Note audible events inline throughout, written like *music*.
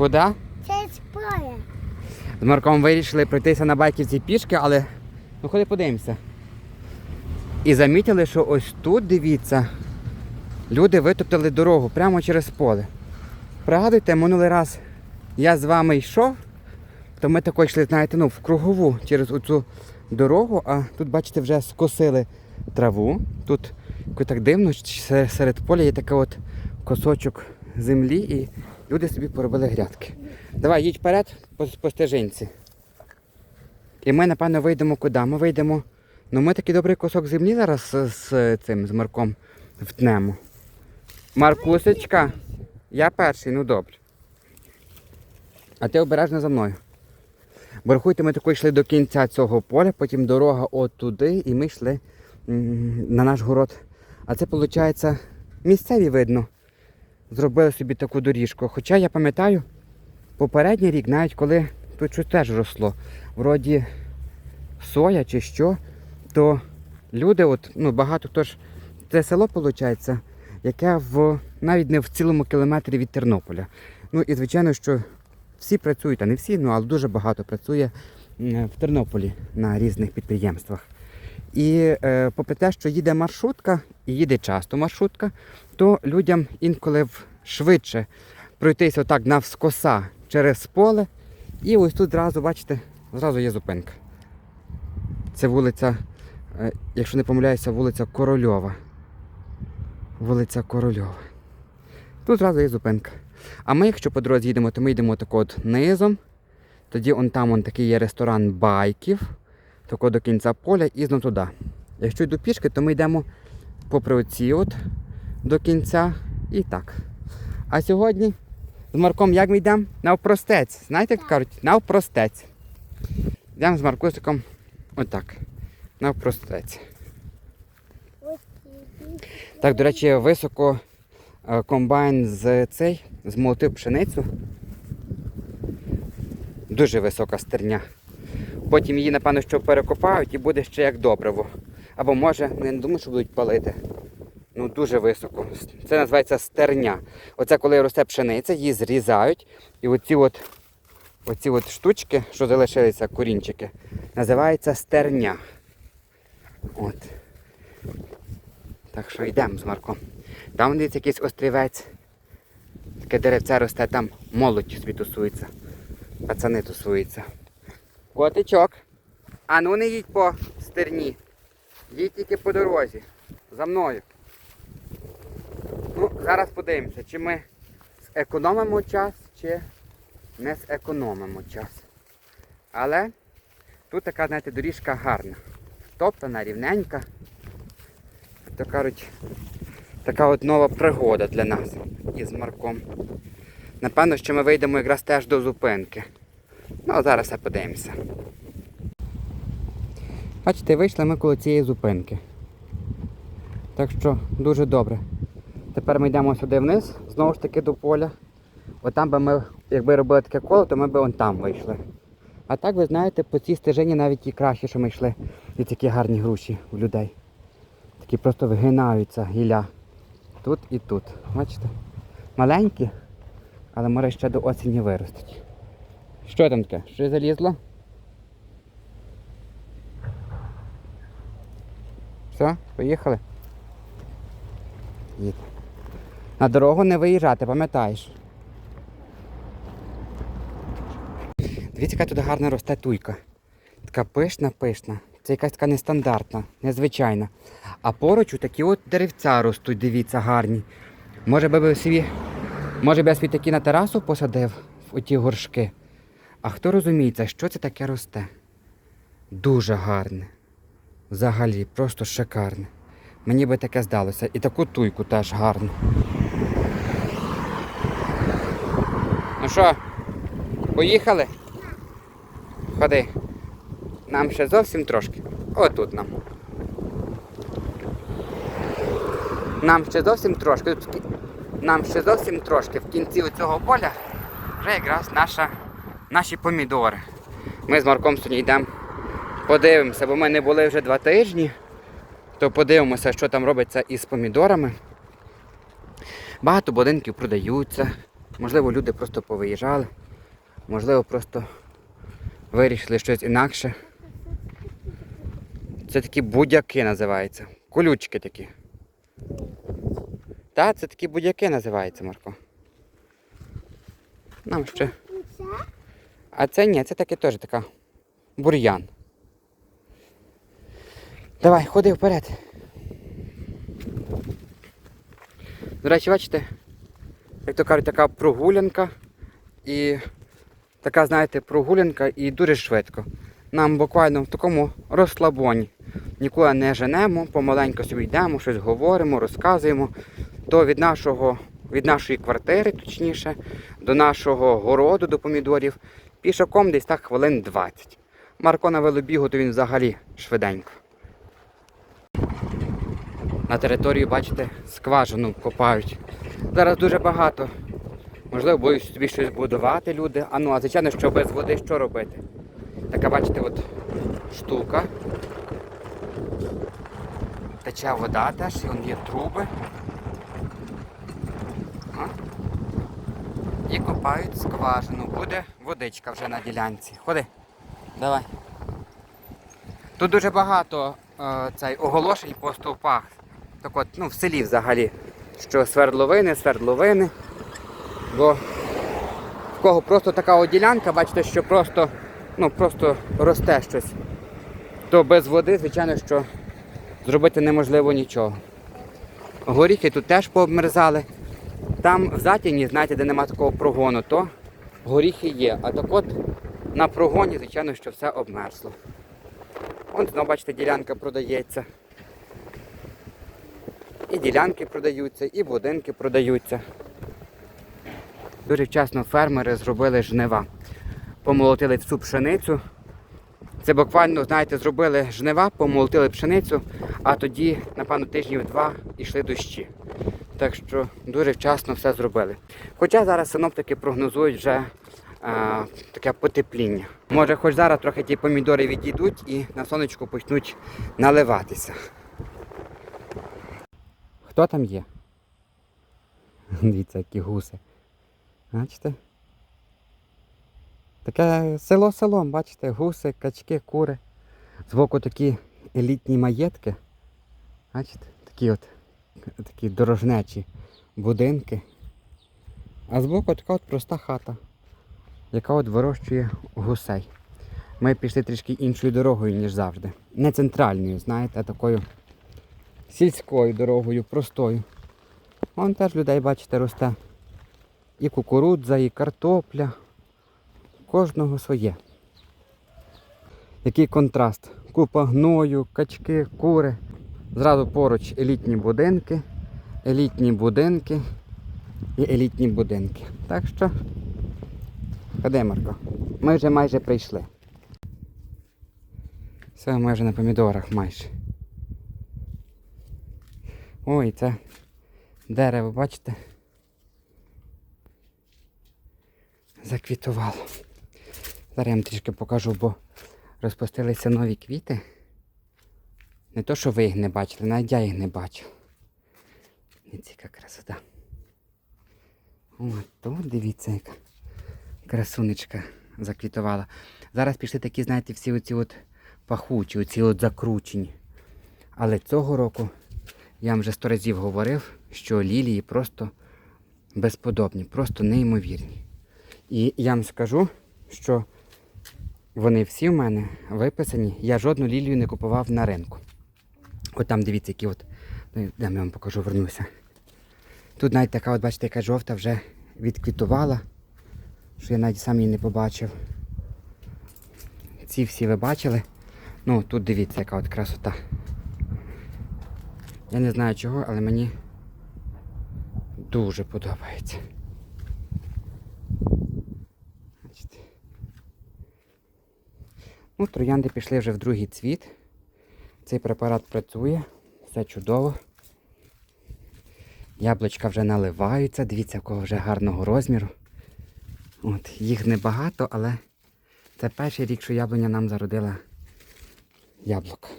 Куди? Через поле. З Марком вирішили пройтися на байківці пішки, але ну ходи подивимося. І замітили, що ось тут, дивіться, люди витоптали дорогу прямо через поле. Пригадуйте, минулий раз я з вами йшов, то ми також йшли, знаєте, ну, в кругову через оцю дорогу, а тут, бачите, вже скосили траву. Тут так дивно, серед поля є такий от косочок землі, і люди собі поробили грядки. Давай, їдь вперед по, по стежинці. І ми, напевно, вийдемо куди? Ми вийдемо. Ну, ми такий добрий кусок землі зараз з, з цим з Марком втнемо. Маркусечка, я перший, ну добре. А ти обережно за мною. Бо рахуйте, ми тако йшли до кінця цього поля, потім дорога от туди, і ми йшли на наш город. А це, виходить, місцеві видно. Зробили собі таку доріжку. Хоча я пам'ятаю, попередній рік, навіть коли тут щось теж росло, вроді соя чи що, то люди, от, ну багато хто ж, це село, виходить, яке в навіть не в цілому кілометрі від Тернополя. Ну і звичайно, що всі працюють, а не всі, ну але дуже багато працює в Тернополі на різних підприємствах. І е, попри те, що їде маршрутка, і їде часто маршрутка, то людям інколи швидше пройтися отак навскоса через поле. І ось тут зразу, бачите, зразу є зупинка. Це вулиця, е, якщо не помиляюся, вулиця Корольова. Вулиця Корольова. Тут зразу є зупинка. А ми, якщо по дорозі їдемо, то ми йдемо так от низом. Тоді он там он такий є ресторан байків, тако до кінця поля і знов туди. Якщо йду пішки, то ми йдемо попри оці от до кінця і так. А сьогодні з Марком як ми йдемо? Навпростець. Знаєте, як кажуть? Навпростець. Йдемо з Маркусиком отак. Навпростець. Так, до речі, високо е, комбайн з цей змолотив пшеницю. Дуже висока стерня. Потім її, напевно, що перекопають і буде ще як добриво. Або може, не думаю, що будуть палити. Ну, дуже високо. Це називається стерня. Оце коли росте пшениця, її зрізають. І оці от, оці от штучки, що залишилися, корінчики, називається стерня. От. Так що йдемо з Марком. Там десь якийсь острівець. Таке деревце росте, там молодь собі тусується. Пацани тусуються. Котичок. А ну не їдь по стерні. Їдь тільки по дорозі. За мною. Ну, зараз подивимося, чи ми зекономимо час, чи не зекономимо час. Але тут така, знаєте, доріжка гарна. Втоптана, рівненька то кажуть, така от нова пригода для нас із Марком. Напевно, що ми вийдемо якраз теж до зупинки. Ну, а зараз все подивимося. Бачите, вийшли ми коло цієї зупинки. Так що дуже добре. Тепер ми йдемо сюди вниз, знову ж таки до поля. От там би ми, якби робили таке коло, то ми б вон там вийшли. А так, ви знаєте, по цій стежині навіть і краще, що ми йшли. І такі гарні груші у людей. Такі просто вигинаються гілля. Тут і тут. Бачите? Маленькі, але може ще до осені виростуть. Що там таке? Що залізло? Все, поїхали? Їдь. На дорогу не виїжджати, пам'ятаєш? Дивіться, яка тут гарно росте туйка. Така пишна, пишна. Це якась така нестандартна, незвичайна. А поруч такі от деревця ростуть, дивіться, гарні. Може би собі, може б я собі такі на терасу посадив в оті горшки. А хто розуміється, що це таке росте? Дуже гарне. Взагалі, просто шикарне. Мені би таке здалося. І таку туйку теж гарну. Ну що, поїхали? Ходи. Нам ще зовсім трошки. Отут нам. Нам ще зовсім трошки. Нам ще зовсім трошки в кінці цього поля вже якраз наша, наші помідори. Ми з Марком сьогодні йдемо, подивимося, бо ми не були вже два тижні. То подивимося, що там робиться із помідорами. Багато будинків продаються. Можливо, люди просто повиїжджали, можливо, просто вирішили щось інакше. Це такі будяки називаються. Колючки такі. Так, це такі будяки називаються, Марко. Нам ще. А це ні, це таке теж така бур'ян. Давай, ходи вперед. До речі, бачите, як то кажуть, така прогулянка і така, знаєте, прогулянка і дуже швидко. Нам буквально в такому розслабоні. Нікуди не женемо, помаленьку собі йдемо, щось говоримо, розказуємо. То від нашого, від нашої квартири, точніше, до нашого городу, до помідорів, пішаком десь так хвилин 20. Марко на велобігу, то він взагалі швиденько. На територію, бачите, скважину копають. Зараз дуже багато. Можливо, будуть собі щось будувати люди. А ну, а звичайно, що без води що робити? Така, бачите, от штука. Тече вода теж, і вон є труби. І копають скважину. Буде водичка вже на ділянці. Ходи. Давай. Тут дуже багато е, цей, оголошень по стовпах. Так от, ну, в селі взагалі. Що свердловини, свердловини. Бо в кого просто така от ділянка, бачите, що просто, ну, просто росте щось. То без води, звичайно, що зробити неможливо нічого. Горіхи тут теж пообмерзали. Там в затіні, знаєте, де нема такого прогону, то горіхи є. А так от на прогоні, звичайно, що все обмерзло. Вон знову, бачите, ділянка продається. І ділянки продаються, і будинки продаються. Дуже вчасно фермери зробили жнива. Помолотили всю пшеницю. Це буквально, знаєте, зробили жнива, помолотили пшеницю, а тоді, напевно, тижнів два йшли дощі. Так що дуже вчасно все зробили. Хоча зараз синоптики прогнозують вже а, таке потепління. Може, хоч зараз трохи ті помідори відійдуть і на сонечку почнуть наливатися. Хто там є? *laughs* Дивіться, які гуси. Бачите? Таке село селом, бачите, гуси, качки, кури. Збоку такі елітні маєтки. Бачите, такі от такі дорожнечі будинки. А збоку така от проста хата, яка от вирощує гусей. Ми пішли трішки іншою дорогою, ніж завжди. Не центральною, знаєте, а такою сільською дорогою, простою. Вон теж людей, бачите, росте. І кукурудза, і картопля. Кожного своє. Який контраст. Купа гною, качки, кури. Зразу поруч елітні будинки, елітні будинки і елітні будинки. Так що, ходи, Марко. Ми вже майже прийшли. Все, ми вже на помідорах майже. Ой, це дерево, бачите? Заквітувало. Зараз я вам трішки покажу, бо розпустилися нові квіти. Не то, що ви їх не бачили, навіть я їх не бачив. Яка красота. О, тут дивіться, яка красунечка заквітувала. Зараз пішли такі, знаєте, всі оці от пахучі, оці от закручені. Але цього року я вам вже сто разів говорив, що лілії просто безподобні, просто неймовірні. І я вам скажу, що вони всі в мене виписані. Я жодну лілію не купував на ринку. От там дивіться, які от. Ну, Де я вам покажу, вернуся. Тут навіть така, от бачите, яка жовта вже відквітувала, що я навіть сам її не побачив. Ці всі ви бачили. Ну, тут дивіться, яка от красота. Я не знаю чого, але мені дуже подобається. Ну, троянди пішли вже в другий цвіт. Цей препарат працює, все чудово. Яблучка вже наливаються, дивіться, якого вже гарного розміру. От, їх небагато, але це перший рік, що яблуня нам зародила яблук.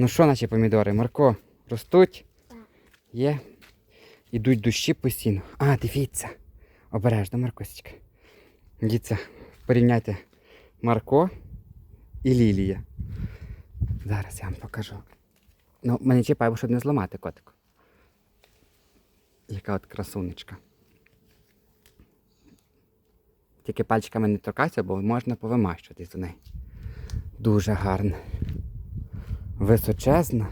Ну що наші помідори, Марко, ростуть? Є. Ідуть дощі постійно. А, дивіться. Обережно, Маркосечка. Діться, порівняйте Марко і Лілія. Зараз я вам покажу. Ну, мене чіпай, бо щоб не зламати котику. Яка от красунечка. Тільки пальчиками не торкайся, бо можна повимащуватись до неї. Дуже гарна. Височезна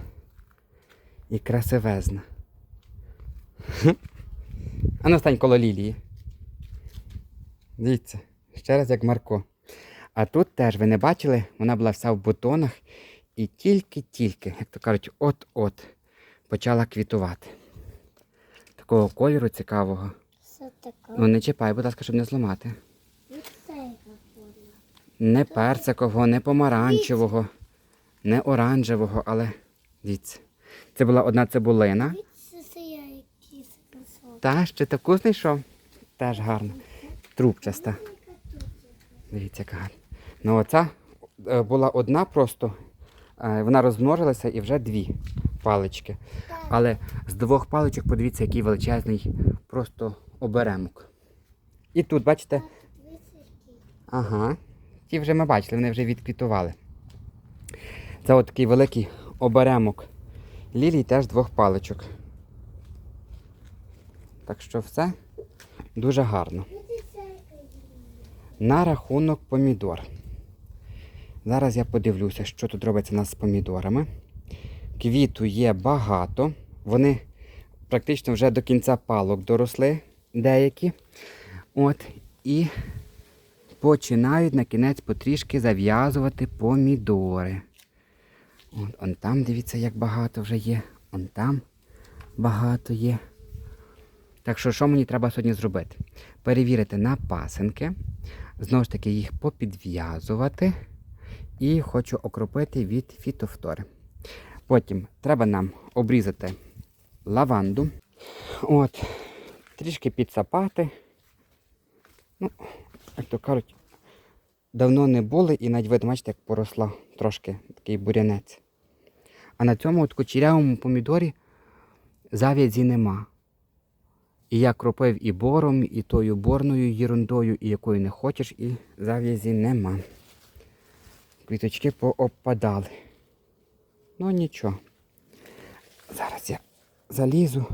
і красивезна. *laughs* А ну стань коло лілії. Дивіться, ще раз як Марко. А тут теж ви не бачили, вона була вся в бутонах і тільки-тільки, як то кажуть, от-от почала квітувати. Такого кольору цікавого. Що таке? Ну не чіпай, будь ласка, щоб не зламати. Не персикового, не помаранчевого, не оранжевого, але дивіться. Це була одна цибулина. Та ще таку знайшов. Теж гарно. Трубчаста. Дивіться, яка гарна. Ну оця е, була одна просто, е, вона розмножилася і вже дві палички. Але з двох паличок, подивіться, який величезний просто оберемок. І тут, бачите, ага, ті вже ми бачили, вони вже відквітували. Це от такий великий оберемок. Лілій теж двох паличок. Так що все дуже гарно. На рахунок помідор. Зараз я подивлюся, що тут робиться у нас з помідорами. Квіту є багато. Вони практично вже до кінця палок доросли деякі. От, і починають на кінець потрішки зав'язувати помідори. От, он там, дивіться, як багато вже є. Он там багато є. Так що, що мені треба сьогодні зробити? Перевірити на пасенки, знову ж таки їх попідв'язувати і хочу окропити від фітофтори. Потім треба нам обрізати лаванду. От, трішки підсапати. Ну, як то кажуть, давно не були і навіть видно, бачите, як поросла трошки такий бурянець. А на цьому от кучерявому помідорі зав'язі нема. І я кропив і бором, і тою борною єрундою, і якою не хочеш, і зав'язі нема. Квіточки поопадали. Ну нічого. Зараз я залізу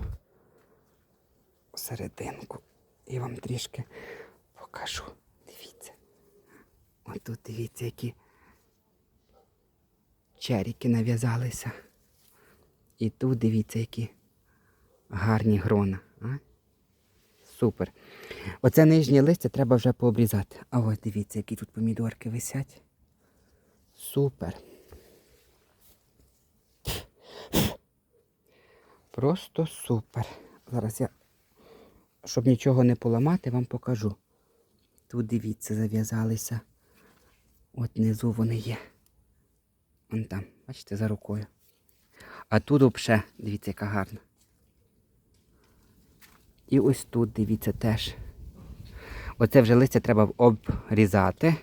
всерединку і вам трішки покажу. Дивіться. Ось тут дивіться, які черіки нав'язалися. І тут дивіться, які гарні грона. А? Супер. Оце нижнє листя треба вже пообрізати. А ось дивіться, які тут помідорки висять. Супер. Просто супер. Зараз я, щоб нічого не поламати, вам покажу. Тут дивіться, зав'язалися. От внизу вони є. Вон там, бачите, за рукою. А тут взагалі, дивіться, яка гарна. І ось тут, дивіться, теж. Оце вже листя треба обрізати,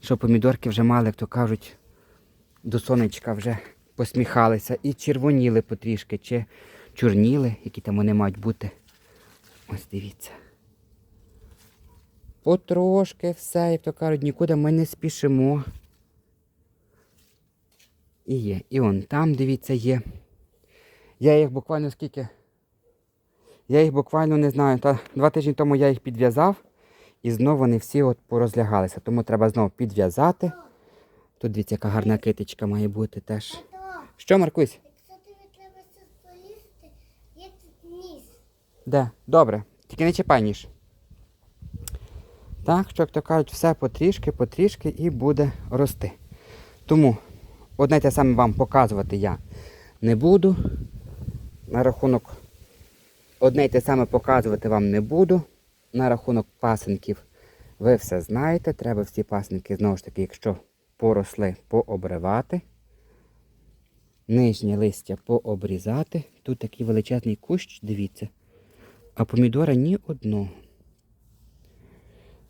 щоб помідорки вже мали, як то кажуть, до сонечка вже посміхалися і червоніли потрішки, чи чорніли, які там вони мають бути. Ось дивіться. Потрошки все, як то кажуть, нікуди ми не спішимо. І є. І он там, дивіться, є. Я їх буквально скільки. Я їх буквально не знаю. Та два тижні тому я їх підв'язав і знову вони всі от порозлягалися. Тому треба знову підв'язати. Тут дивіться, яка гарна китичка має бути теж. Що, Маркусь? якщо тобі треба щось полізти, є тут ніс. Де? Добре. Тільки не чіпай ніж. Так, що, як то кажуть, все потрішки, потрішки і буде рости. Тому одне те саме вам показувати я не буду. На рахунок одне те саме показувати вам не буду. На рахунок пасенків ви все знаєте. Треба всі пасенки, знову ж таки, якщо поросли, пообривати. Нижнє листя пообрізати. Тут такий величезний кущ, дивіться. А помідора ні одного.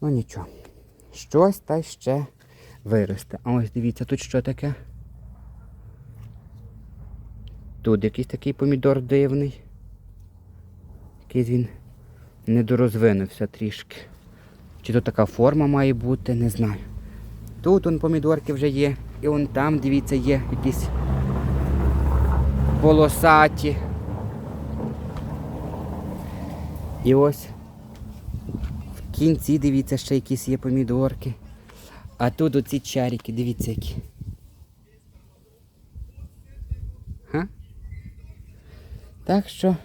Ну нічого. Щось та ще виросте. А ось дивіться, тут що таке? Тут якийсь такий помідор дивний. Якийсь він недорозвинувся трішки. Чи тут така форма має бути, не знаю. Тут он помідорки вже є, і он там, дивіться, є якісь полосаті. І ось кінці, дивіться, ще якісь є помідорки. А тут оці чарики, дивіться які. Ха? Так що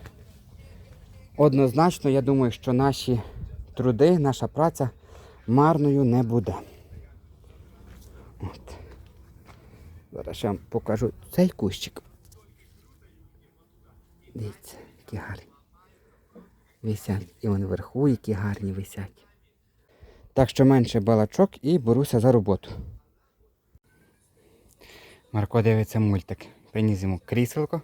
однозначно я думаю, що наші труди, наша праця марною не буде. От. Зараз ще вам покажу цей кущик. Дивіться, які гарні. Висять. І вон вверху, які гарні висять. Так що менше балачок і беруся за роботу. Марко дивиться мультик. Приніс йому кріселко,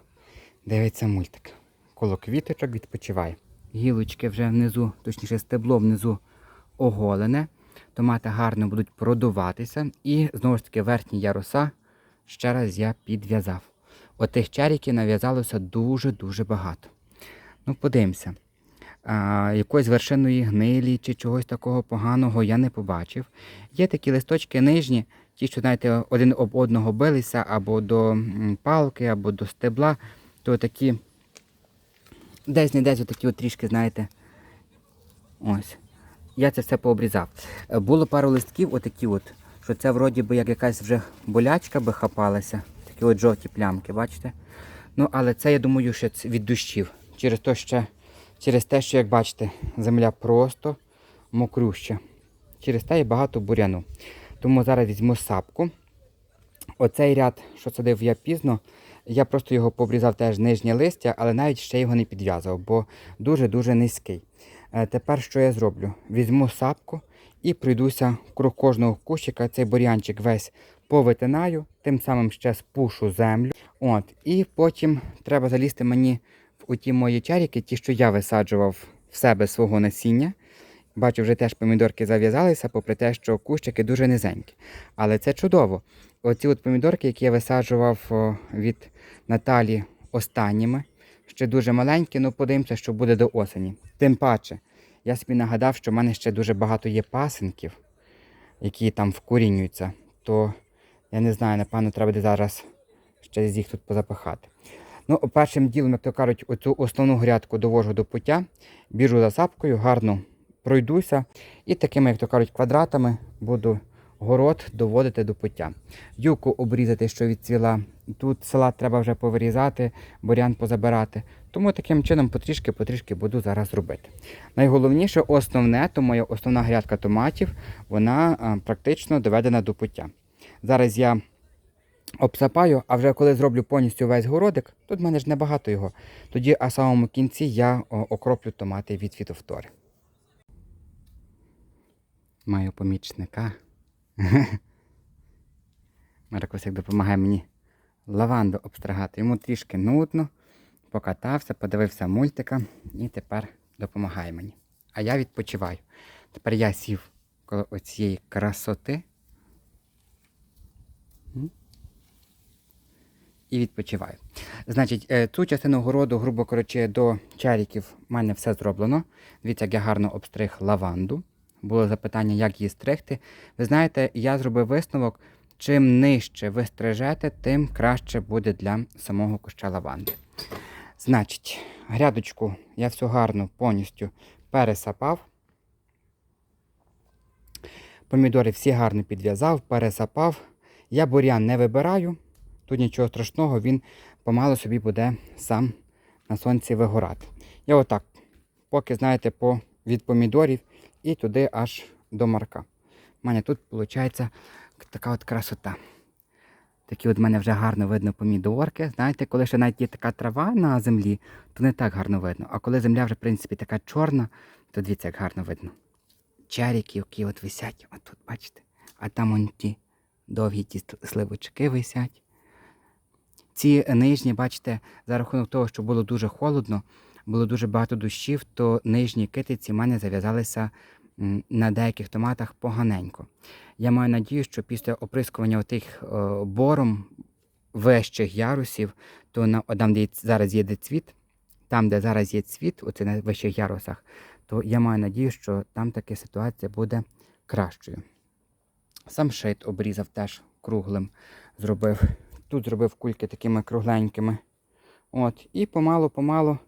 дивиться мультик. Коло квіточок відпочиває. Гілочки вже внизу, точніше стебло внизу оголене. Томати гарно будуть продуватися. І знову ж таки верхні яруса ще раз я підв'язав. Отих чаріків нав'язалося дуже-дуже багато. Ну, подивимося. А, якоїсь вершиної гнилі чи чогось такого поганого я не побачив. Є такі листочки нижні, ті, що, знаєте, один об одного билися або до палки, або до стебла, то такі десь не десь отакі от трішки, знаєте. Ось. Я це все пообрізав. Е, Було пару листків, отакі от, що це вроді би як якась вже болячка би хапалася. Такі от жовті плямки, бачите? Ну, але це, я думаю, що від дощів. Через те, що, через те, що, як бачите, земля просто мокрюща. Через те є багато буряну. Тому зараз візьму сапку. Оцей ряд, що садив я пізно, я просто його пообрізав теж нижнє листя, але навіть ще його не підв'язав, бо дуже-дуже низький. Е, Тепер що я зроблю? Візьму сапку і пройдуся круг кожного кущика, цей бур'янчик весь повитинаю, тим самим ще спушу землю. От, і потім треба залізти мені в ті мої чаріки, ті, що я висаджував в себе свого насіння. Бачу, вже теж помідорки зав'язалися, попри те, що кущики дуже низенькі. Але це чудово. Оці от помідорки, які я висаджував від Наталі останніми, ще дуже маленькі, ну подивимося, що буде до осені. Тим паче, я собі нагадав, що в мене ще дуже багато є пасенків, які там вкорінюються. То я не знаю, напевно, треба буде зараз ще з їх тут позапихати. Ну, першим ділом, як то кажуть, оцю основну грядку довожу до пуття, біжу за сапкою, гарно пройдуся і такими, як то кажуть, квадратами буду город доводити до пуття. Юку обрізати, що відцвіла. Тут салат треба вже повирізати, бурян позабирати. Тому таким чином потрішки-потрішки буду зараз робити. Найголовніше, основне, то моя основна грядка томатів, вона а, практично доведена до пуття. Зараз я обсапаю, а вже коли зроблю повністю весь городик, тут в мене ж небагато його. Тоді, а самому кінці я окроплю томати від фітофтори. Маю помічника. *laughs* Маркосик допомагає мені лаванду обстригати. Йому трішки нудно, покатався, подивився мультика і тепер допомагає мені. А я відпочиваю. Тепер я сів коло оцієї красоти. І відпочиваю. Значить, е, цю частину городу, грубо кажучи, до чаріків в мене все зроблено. Дивіться, як я гарно обстриг лаванду. Було запитання, як її стригти. Ви знаєте, я зробив висновок, чим нижче ви стрижете, тим краще буде для самого куща лаванди. Значить, грядочку я всю гарно повністю пересапав. Помідори всі гарно підв'язав, пересапав. Я бурян не вибираю. Тут нічого страшного, він помало собі буде сам на сонці вигорати. Я отак, поки, знаєте, по, від помідорів і туди аж до марка. У мене тут виходить така от красота. Такі от в мене вже гарно видно помідорки. Знаєте, коли ще навіть є така трава на землі, то не так гарно видно. А коли земля вже, в принципі, така чорна, то дивіться, як гарно видно. Чарики, які от висять, от тут, бачите. А там он ті довгі ті сливочки висять. Ці нижні, бачите, за рахунок того, що було дуже холодно, було дуже багато дощів, то нижні китиці в мене зав'язалися на деяких томатах поганенько. Я маю надію, що після оприскування отих е, бором вищих ярусів, то на, там, де зараз є цвіт, там, де зараз є цвіт, оце на вищих ярусах, то я маю надію, що там таки ситуація буде кращою. Сам шит обрізав теж круглим, зробив. Тут зробив кульки такими кругленькими. От, і помалу-помалу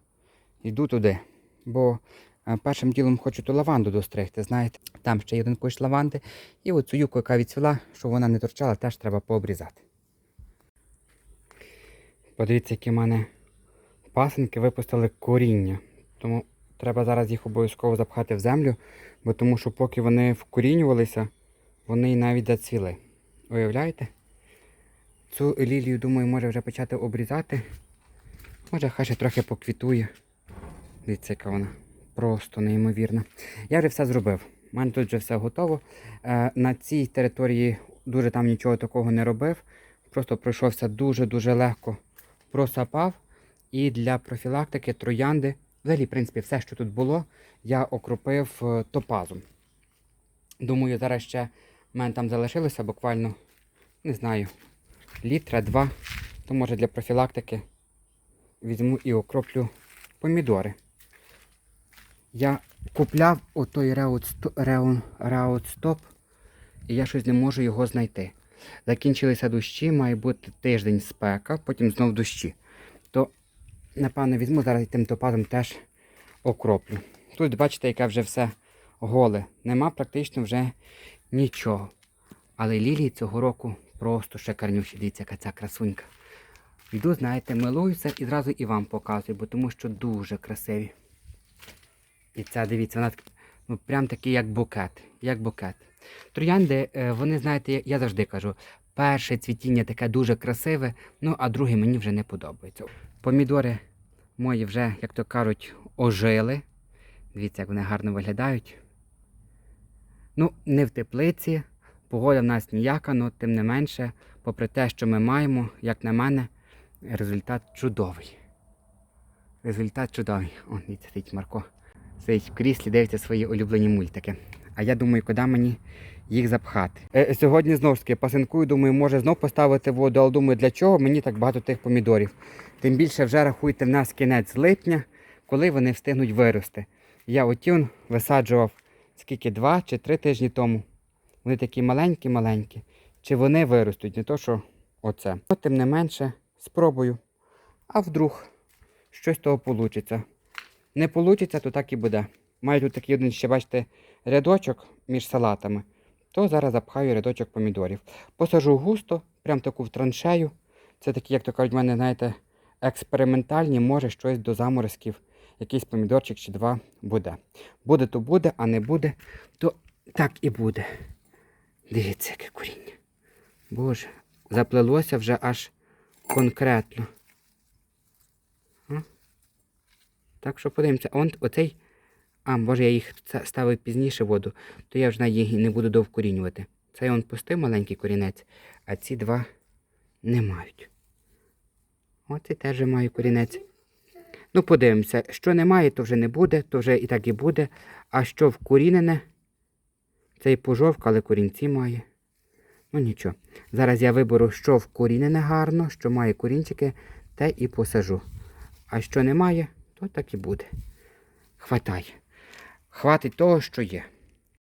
йду туди. Бо е, першим ділом хочу ту лаванду достригти. Знаєте, там ще є один кущ лаванди. І оцю юку, яка відцвіла, щоб вона не торчала, теж треба пообрізати. Подивіться, які в мене пасенки випустили коріння. Тому треба зараз їх обов'язково запхати в землю, бо тому що поки вони вкорінювалися, вони навіть зацвіли. Уявляєте? Цю лілію, думаю, може вже почати обрізати. Може, хай ще трохи поквітує. Дивіться, яка вона. Просто неймовірна. Я вже все зробив. У мене тут вже все готово. Е, на цій території дуже там нічого такого не робив. Просто пройшовся дуже-дуже легко. Просапав. І для профілактики троянди, взагалі, в принципі, все, що тут було, я окропив е, топазом. Думаю, зараз ще в мене там залишилося буквально, не знаю, літра, два. То може для профілактики візьму і окроплю помідори. Я купляв отой Раутстоп, і я щось не можу його знайти. Закінчилися дощі, має бути тиждень спека, потім знов дощі. То, напевно, візьму зараз і тим топазом теж окроплю. Тут бачите, яке вже все голе. Нема практично вже нічого. Але лілії цього року просто шикарнющі. Дивіться, яка ця красунька. Йду, знаєте, милуюся і зразу і вам показую, бо тому що дуже красиві. І ця, дивіться, вона ну, прям такий, як букет. Як букет. Троянди, е, вони, знаєте, я завжди кажу, перше цвітіння таке дуже красиве, ну а друге мені вже не подобається. Помідори мої вже, як то кажуть, ожили. Дивіться, як вони гарно виглядають. Ну, не в теплиці, погода в нас ніяка, але тим не менше, попри те, що ми маємо, як на мене, результат чудовий. Результат чудовий. О, дивіться, сидить Марко. Сидить в кріслі, дивиться свої улюблені мультики. А я думаю, куди мені їх запхати. Е, сьогодні знову ж таки пасинкую, думаю, може знов поставити воду, але думаю, для чого мені так багато тих помідорів. Тим більше вже рахуйте в нас кінець липня, коли вони встигнуть вирости. Я отін висаджував скільки два чи три тижні тому. Вони такі маленькі-маленькі. Чи вони виростуть, не то що оце. Но, тим не менше, спробую. А вдруг щось того вийде. Не вийде, то так і буде. Маю тут такий один ще, бачите, рядочок між салатами. То зараз запхаю рядочок помідорів. Посажу густо, прям таку в траншею. Це такі, як то кажуть, в мене, знаєте, експериментальні, може щось до заморозків, якийсь помідорчик чи два буде. Буде, то буде, а не буде, то так і буде. Дивіться, яке коріння. Боже, заплелося вже аж конкретно. А? Так що подивимося, он оцей. А, боже, я їх ставив пізніше воду, то я вже їх не буду довкорінювати. Цей он пустив маленький корінець, а ці два не мають. Оце теж має корінець. Ну, подивимося, що немає, то вже не буде, то вже і так і буде. А що вкорінене, це і але корінці має. Ну нічого. Зараз я виберу, що в корінене гарно, що має корінчики, те і посажу. А що немає, то так і буде. Хватай. Хватить того, що є.